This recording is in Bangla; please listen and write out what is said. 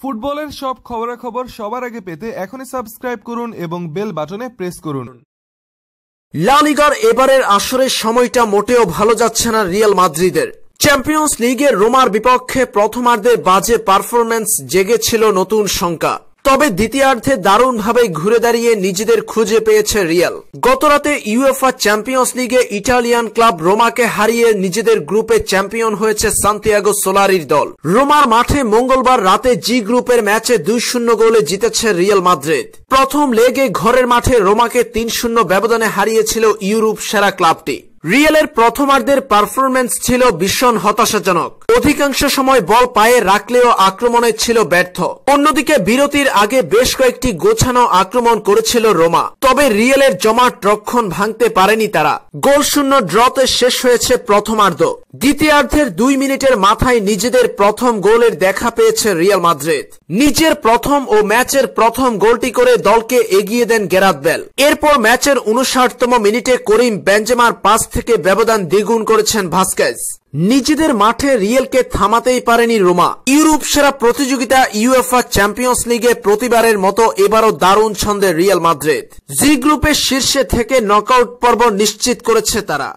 ফুটবলের সব খবরাখবর সবার আগে পেতে এখনই সাবস্ক্রাইব করুন এবং বেল বাটনে প্রেস করুন। লালিগার এবারের আসরের সময়টা মোটেও ভালো যাচ্ছে না রিয়াল মাদ্রিদের। চ্যাম্পিয়ন্স লিগে রোমার বিপক্ষে প্রথমার্ধে বাজে পারফরম্যান্স জেগেছিল নতুন শঙ্কা তবে দ্বিতীয়ার্ধে দারুণভাবে ঘুরে দাঁড়িয়ে নিজেদের খুঁজে পেয়েছে রিয়াল। গতরাতে ইউএফআ চ্যাম্পিয়ন্স লিগে ইটালিয়ান ক্লাব রোমাকে হারিয়ে নিজেদের গ্রুপে চ্যাম্পিয়ন হয়েছে সান্তিয়াগো সোলারির দল। রোমার মাঠে মঙ্গলবার রাতে জি গ্রুপের ম্যাচে দুই শূন্য গোলে জিতেছে রিয়াল মাদ্রিদ। প্রথম লেগে ঘরের মাঠে রোমাকে তিন শূন্য ব্যবধানে হারিয়েছিল ইউরোপ সেরা ক্লাবটি। রিয়েলের প্রথমার্ধের পারফরম্যান্স ছিল ভীষণ হতাশাজনক। অধিকাংশ সময় বল পায়ে রাখলেও আক্রমণে ছিল ব্যর্থ। অন্যদিকে বিরতির আগে বেশ কয়েকটি গোছানো আক্রমণ করেছিল রোমা। তবে রিয়েলের জমাট রক্ষণ ভাঙতে পারেনি তারা। গোল শূন্য ড্রতে শেষ হয়েছে প্রথমার্ধ। দ্বিতীয়ার্ধের দুই মিনিটের মাথায় নিজেদের প্রথম গোলের দেখা পেয়েছে রিয়াল মাদ্রিদ। নিজের প্রথম ও ম্যাচের প্রথম গোলটি করে দলকে এগিয়ে দেন গেরাত বেল। এরপর ম্যাচের উনষাটতম মিনিটে করিম বেঞ্জেমার পাস থেকে ব্যবধান দ্বিগুণ করেছেন ভাস্কেজ। নিজেদের মাঠে রিয়েলকে থামাতেই পারেনি রোমা। ইউরোপ সেরা প্রতিযোগিতা ইউএফআ চ্যাম্পিয়ন্স লিগে প্রতিবারের মতো এবারও দারুণ ছন্দে রিয়াল মাদ্রিদ। জি গ্রুপের শীর্ষে থেকে নকআউট পর্ব নিশ্চিত করেছে তারা।